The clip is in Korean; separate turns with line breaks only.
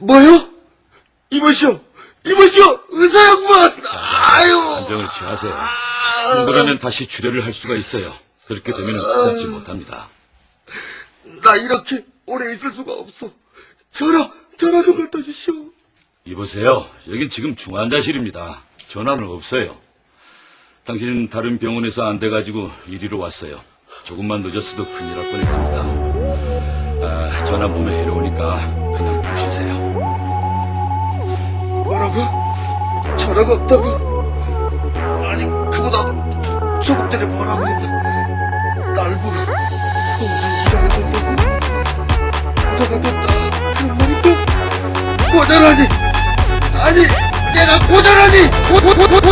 뭐요? 이보시오, 이보시오, 의사 양반! 아유!
안정을 취하세요. 충분하면 다시 출혈을 할 수가 있어요. 그렇게 되면 걷지 못합니다.
나 이렇게 오래 있을 수가 없어. 전화, 전화 좀 갖다 주시오.
이보세요. 여긴 지금 중환자실입니다. 전화는 없어요. 당신은 다른 병원에서 안 돼가지고 이리로 왔어요. 조금만 늦었어도 큰일 날 뻔했습니다. 아, 전화 몸에 해로우니까 그냥 좀 쉬세요.
전화가 없다고? 아니, 그보다 전에 뭐라고? 날 보고 이자가 된다고? 된다. 그런 말인가? 고자라니! 아니, 내가 고자라니! 고자라니!